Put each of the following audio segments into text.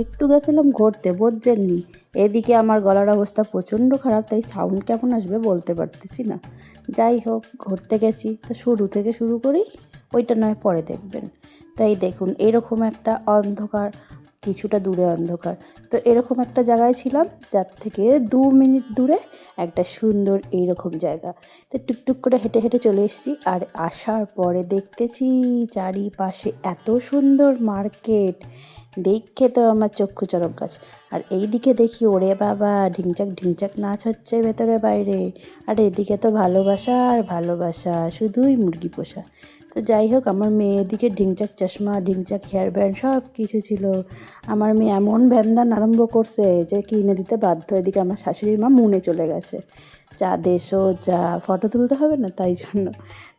একটু গেছিলাম, ঘুরতে বোঝেননি এদিকে আমার গলার অবস্থা প্রচণ্ড খারাপ, তাই সাউন্ড কেমন আসবে বলতে পারতেছি না। যাই হোক, ঘুরতে গেছি। তো শুরু থেকে শুরু করি, ওইটা নয়, পরে দেখবেন। তাই দেখুন, এরকম একটা অন্ধকার, কিছুটা দূরে অন্ধকার। তো এরকম একটা জায়গায় ছিলাম, যার থেকে দু মিনিট দূরে একটা সুন্দর এইরকম জায়গা। তো টুকটুক করে হেঁটে হেঁটে চলে এসেছি, আর আসার পরে দেখতেছি চারিপাশে এত সুন্দর মার্কেট। দেখে তো আমার চক্ষু চরক গাছ। আর এইদিকে দেখি ওরে বাবা, ঢিংচাক ঢিংচাক নাচ হচ্ছে ভেতরে বাইরে। আর এদিকে তো ভালোবাসা আর ভালোবাসা, শুধুই মুরগি পোষা। তো যাই হোক, আমার মেয়ে এদিকে ঢিংচাক চশমা, ঢিংচাক হেয়ার ব্যান্ড সব কিছু ছিল। আমার মেয়ে এমন ভ্যানদান আরম্ভ করছে যে কিনে দিতে বাধ্য। এদিকে আমার শাশুড়ির মা মুনে চলে গেছে। যা দেশো যা ফটো তুলতে হবে না তাই জন্য।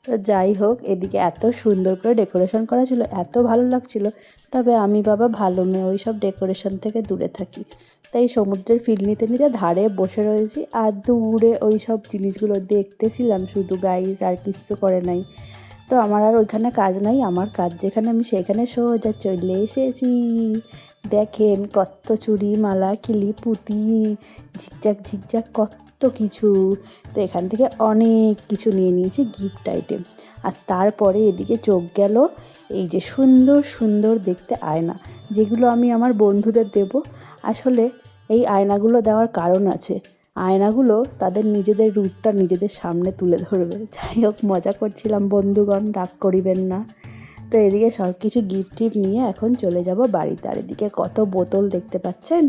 তো যাই হোক, এদিকে এত সুন্দর করে ডেকোরেশন করা ছিল, এত ভালো লাগছিল। তবে আমি বাবা ভালো মেয়ে, ওই সব ডেকোরেশন থেকে দূরে থাকি। তাই সমুদ্রের ফিল নিতে নিতে ধারে বসে রয়েছি। আর দূরে ওই সব জিনিসগুলো দেখতেছিলাম, শুধু গাইস আর কিচ্ছু করে নাই। তো আমার আর ওইখানে কাজ নাই, আমার কাজ যেখানে আমি সেখানে সোজা চলে এসেছি। দেখেন কত চুড়ি মালা কিলি পুঁতি ঝিকঝাক ঝিকঝাক, কত কিছু। তো এখান থেকে অনেক কিছু নিয়ে নিয়েছি গিফট আইটেম আর তারপরে এদিকে চোখ গেল এই যে সুন্দর সুন্দর দেখতে আয়না, যেগুলো আমি আমার বন্ধুদের দেব। আসলে এই আয়নাগুলো দেওয়ার কারণ আছে। আয়নাগুলো তাদের নিজেদের রূপটা নিজেদের সামনে তুলে ধরবে। যাই হোক, মজা করছিলাম বন্ধুগণ, রাগ করিবেন না। তো এদিকে সব কিছু গিফট টিফট নিয়ে এখন চলে যাব বাড়িতে। আর এদিকে কত বোতল দেখতে পাচ্ছেন?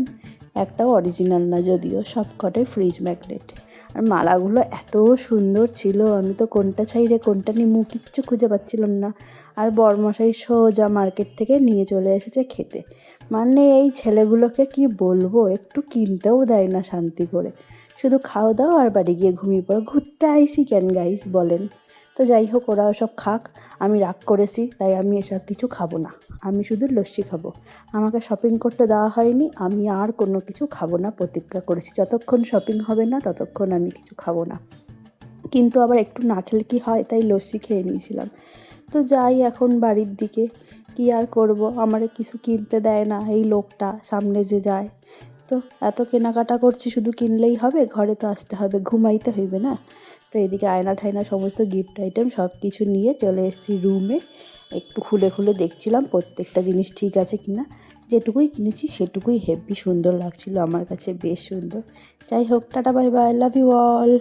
একটাও অরিজিনাল না, যদিও সব কটাই ফ্রিজ ম্যাগনেট আর মালাগুলো এত সুন্দর ছিল, আমি তো কোনটা ছাইড়ে কোনটা নিমু, কিচ্ছু খুঁজে পাচ্ছিলাম না। আর বরমশাই সোজা মার্কেট থেকে নিয়ে চলে এসেছে খেতে। মানে এই ছেলেগুলোকে কি বলব, একটু কিনতেও দেয় না শান্তি করে। শুধু খাও দাও আর বাড়ি গিয়ে ঘুমিয়ে পড়ো। ঘুরতে আইসি কেন গাইস বলেন? তো যাই হোক, ওরা ওসব খাক। আমি রাগ করেছি, তাই আমি এসব কিছু খাব না। আমি শুধু লস্যি খাব। আমাকে শপিং করতে দেওয়া হয়নি। আমি আর কোনো কিছু খাব না, প্রতিজ্ঞা করেছি। যতক্ষণ শপিং হবে না, ততক্ষণ আমি কিছু খাব না। কিন্তু আবার একটু না খেলে কি হয়, তাই লস্যি খেয়ে নিয়েছিলাম। তো যাই এখন বাড়ির দিকে। কি আর করব? আমার কিছু কিনতে দেয় না এই লোকটা, সামনে যে যায়। তো এত কেনাকাটা করছি, শুধু কিনলেই হবে, ঘরে তো আসতে হবে, ঘুমাইতে হইবে না। তো এদিকে আয়না ঠায়না সমস্ত গিফট আইটেম সব কিছু নিয়ে চলে এসেছি রুমে একটু খুলে খুলে দেখছিলাম প্রত্যেকটা জিনিস ঠিক আছে কি না যেটুকুই কিনেছি সেটুকুই হেভি সুন্দর লাগছিল, আমার কাছে বেশ সুন্দর। যাই হোক, tata bye bye love you all